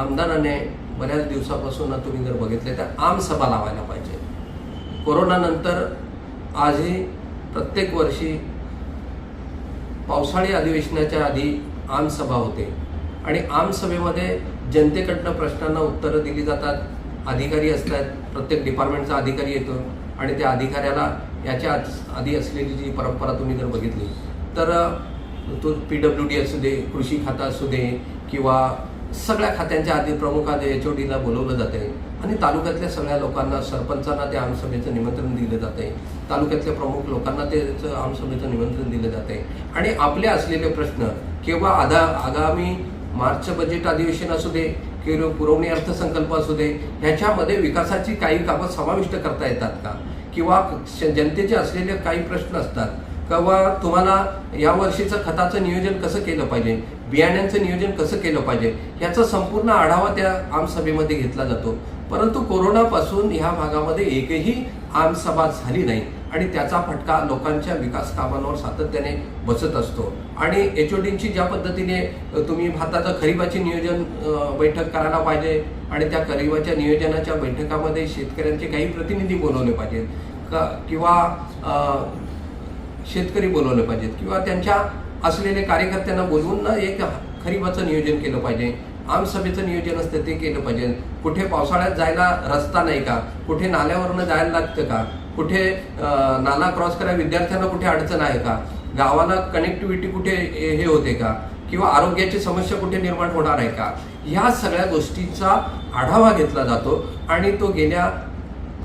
आमदाराने बऱ्याच दिवसापासून तुम्ही जर बघितले तर आमसभा लावायला पाहिजे. कोरोनानंतर आजही प्रत्येक वर्षी पावसाळी अधिवेशनाच्या आधी आमसभा होते. आणि आमसभेमध्ये जनतेकडनं प्रश्नांना उत्तरं दिली जातात. अधिकारी असतात. प्रत्येक डिपार्टमेंटचा अधिकारी येतो. आणि त्या अधिकाऱ्याला याच्या आधी असलेली जी परंपरा तुम्ही जर बघितली तर तो पी डब्ल्यू डी असू दे कृषी खाता असू दे किंवा सगळ्या खात्यांच्या आधी प्रमुख आधी एच ओ डीला बोलवलं जाते आणि तालुक्यातल्या सगळ्या लोकांना सरपंचांना त्या आमसभेचं निमंत्रण दिलं जाते तालुक्यातल्या प्रमुख लोकांना त्याचं आमसभेचं निमंत्रण दिलं जाते आणि आपले असलेले प्रश्न किंवा आधा आगामी मार्च बजेट अधिवेशन असू दे किंवा पुरवणी अर्थसंकल्प असू दे ह्याच्यामध्ये विकासाची काही कामं समाविष्ट करता येतात का? किंवा जनतेचे असलेले काही प्रश्न असतात. किंवा तुम्हाला या वर्षीचं खताचं नियोजन कसं केलं पाहिजे? बियाण्यांचं नियोजन कसं केलं पाहिजे? याचा संपूर्ण आढावा त्या आमसभेमध्ये घेतला जातो. परंतु कोरोनापासून ह्या भागामध्ये एकही आमसभा झाली नाही आणि त्याचा फटका लोकांच्या विकास कामांवर सातत्याने बसत असतो. आणि एच ओ ज्या पद्धतीने तुम्ही भाताचं खरीपाची नियोजन बैठक करायला पाहिजे आणि त्या खरीपाच्या नियोजनाच्या बैठकामध्ये शेतकऱ्यांचे काही प्रतिनिधी बोलवले पाहिजेत. किंवा शेतकरी बोलवले पाहिजेत किंवा त्यांच्या असलेले कार्यकर्त्यांना बोलवून ना एक खरीपाचं नियोजन केलं पाहिजे. आमसभेचं नियोजन असतं ते केलं पाहिजे. कुठे पावसाळ्यात जायला रस्ता नाही का? कुठे नाल्यावरनं जायला लागतं का? कुठे नाला क्रॉस करायला विद्यार्थ्यांना कुठे अडचण आहे का? गावाला कनेक्टिव्हिटी कुठे हे हे होते का? किंवा आरोग्याची समस्या कुठे निर्माण होणार आहे का? ह्या सगळ्या गोष्टींचा आढावा घेतला जातो आणि तो गेल्या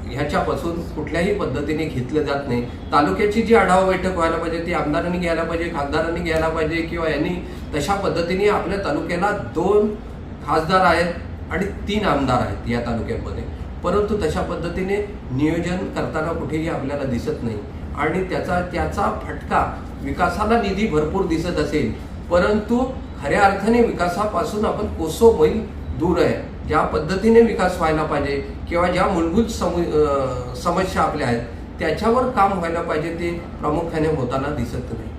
ह्याच्यापासून कुठल्याही पद्धतीने घेतलं जात नाही. तालुक्याची जी आढावा बैठक व्हायला पाहिजे ती आमदारांनी घ्यायला पाहिजे खासदारांनी घ्यायला पाहिजे किंवा यांनी तशा पद्धतीने आपल्या तालुक्याला दोन खासदार आहेत आणि तीन आमदार आहेत या तालुक्यामध्ये. परंतु तशा पद्धतीने नियोजन करताना कुठेही आपल्याला दिसत नाही. आणि त्याचा त्याचा फटका विकासाला निधी भरपूर दिसत असेल परंतु खऱ्या अर्थाने विकासापासून आपण कोसो होईल दूर आहे. ज्या पद्धतीने विकास व्हायला पाहिजे किंवा ज्या मूलभूत समु समस्या आपल्या आहेत त्याच्यावर काम व्हायला पाहिजे ते प्रामुख्याने होताना दिसत नाही.